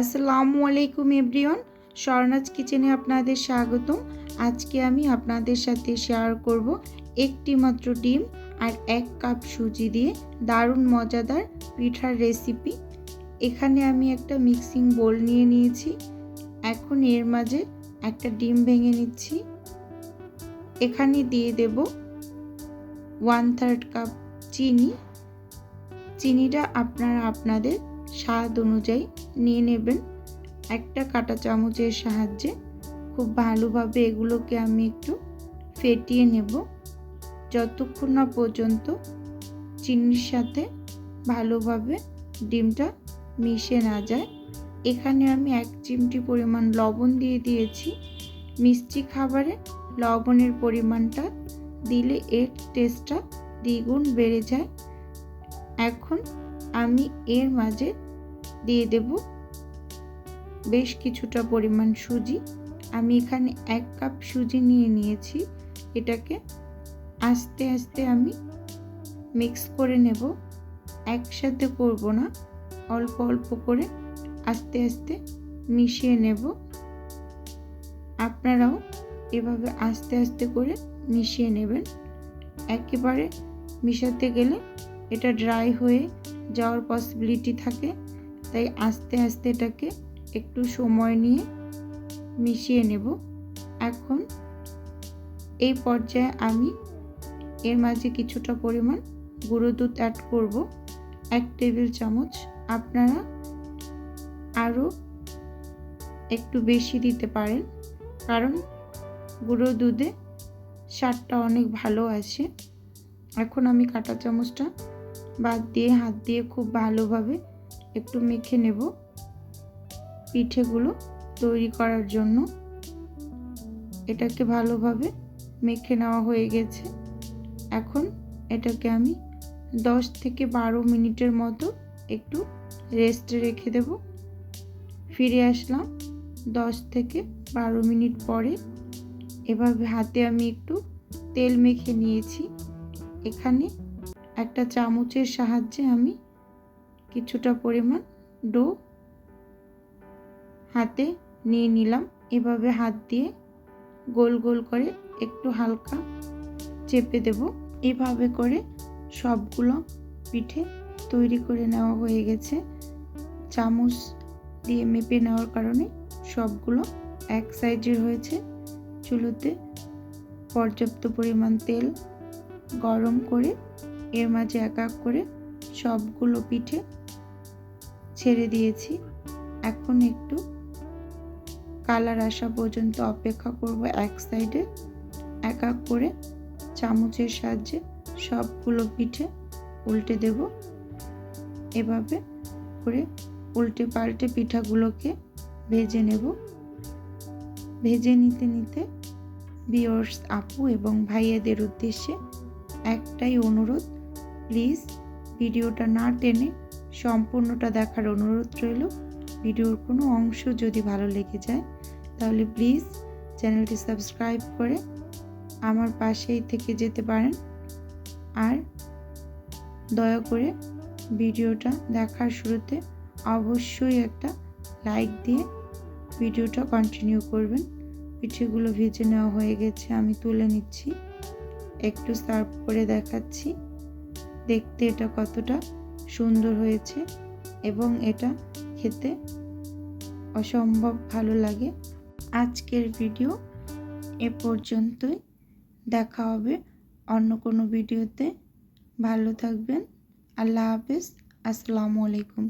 আসসালামু আলাইকুম এভরিওয়ান, স্বর্ণাজ কিচেনে আপনাদের স্বাগতম। আজকে আমি আপনাদের সাথে শেয়ার করব একটি মাত্র ডিম আর এক কাপ সুজি দিয়ে দারুণ মজাদার পিঠার রেসিপি। এখানে আমি একটা মিক্সিং বোল নিয়ে নিয়েছি। এখন এর মাঝে একটা ডিম ভেঙে নিচ্ছি। এখানে দিয়ে দেব ওয়ান থার্ড কাপ চিনি। চিনিটা আপনারা আপনাদের স্বাদ অনুযায়ী নিয়ে নেবেন। একটা কাঁটা চামচের সাহায্যে খুব ভালোভাবে এগুলোকে আমি একটু ফেটিয়ে নেব। যতক্ষণ না পর্যন্ত চিনির সাথে ভালোভাবে ডিমটা মিশে না যায়। এখানে আমি এক চিমটি পরিমাণ লবণ দিয়ে দিয়েছি। মিষ্টি খাবারে লবণের পরিমাণটা দিলে এর টেস্টটা দ্বিগুণ বেড়ে যায়। এখন আমি এর মাঝে দিয়ে দেব। বেশ কিছুটা পরিমাণ সুজি। আমি এখানে এক কাপ সুজি নিয়ে নিয়েছি। এটাকে আস্তে আস্তে আমি মিক্স করে নেব। একসাথে করব না। অল্প অল্প করে আস্তে আস্তে মিশিয়ে নেব। আপনারাও এভাবে আস্তে আস্তে করে মিশিয়ে নেবেন। একেবারে মিশাতে গেলে এটা ড্রাই হয়ে যাওয়ার পসিবিলিটি থাকে। তাই আস্তে আস্তে এটাকে একটু সময় নিয়ে মিশিয়ে নেব। এখন এই পর্যায়ে আমি এর মাঝে কিছুটা পরিমাণ গুঁড়ো দুধ অ্যাড করব। এক টেবিল চামচ আপনারা আরও একটু বেশি দিতে পারেন, কারণ গুঁড়ো দুধে স্বাদটা অনেক ভালো আছে এখন আমি কাঁটা চামচটা বাদ দিয়ে হাত দিয়ে খুব ভালোভাবে একটু মেখে নেব পিঠেগুলো তৈরি করার জন্য। এটাকে ভালোভাবে মেখে নেওয়া হয়ে গেছে। এখন এটাকে আমি দশ থেকে বারো মিনিটের মতো একটু রেস্টে রেখে দেব। ফিরে আসলাম দশ থেকে বারো মিনিট পরে। এভাবে হাতে আমি একটু তেল মেখে নিয়েছি। এখানে একটা চামচের সাহায্যে আমি কিছুটা পরিমাণ ডো হাতে নিয়ে নিলাম। এভাবে হাত দিয়ে গোল গোল করে একটু হালকা চেপে দেব। এভাবে করে সবগুলো পিঠে তৈরি করে নেওয়া হয়ে গেছে। চামচ দিয়ে মেপে নেওয়ার কারণে সবগুলো এক সাইজের হয়েছে। চুলোতে পর্যাপ্ত পরিমাণ তেল গরম করে এর মাঝে এক এক করে সবগুলো পিঠে ছেড়ে দিয়েছি। এখন একটু কালার আসা পর্যন্ত অপেক্ষা করব এক সাইডে। এক এক করে চামচের সাহায্যে সবগুলো পিঠে উল্টে দেব। এভাবে করে উল্টে পাল্টে পিঠাগুলোকে ভেজে নেব। ভেজে নিতে নিতে বিয়র্স আপু এবং ভাইয়াদের উদ্দেশ্যে একটাই অনুরোধ, প্লিজ ভিডিওটা না টেনে সম্পূর্ণটা দেখার অনুরোধ রইল। ভিডিওর কোনো অংশ যদি ভালো লেগে যায়, তাহলে প্লিজ চ্যানেলটি সাবস্ক্রাইব করে আমার পাশেই থেকে যেতে পারেন। আর দয়া করে ভিডিওটা দেখার শুরুতে অবশ্যই একটা লাইক দিয়ে ভিডিওটা কন্টিনিউ করবেন। পিঠেগুলো ভেজে নেওয়া হয়ে গেছে, আমি তুলে নিচ্ছি। একটু সার্ভ করে দেখাচ্ছি। দেখতে এটা কতটা সুন্দর হয়েছে এবং এটা খেতে অসম্ভব ভালো লাগে। আজকের ভিডিও এ পর্যন্তই। দেখা হবে অন্য কোনো ভিডিওতে। ভালো থাকবেন। আল্লাহ হাফেজ। আসসালামু আলাইকুম।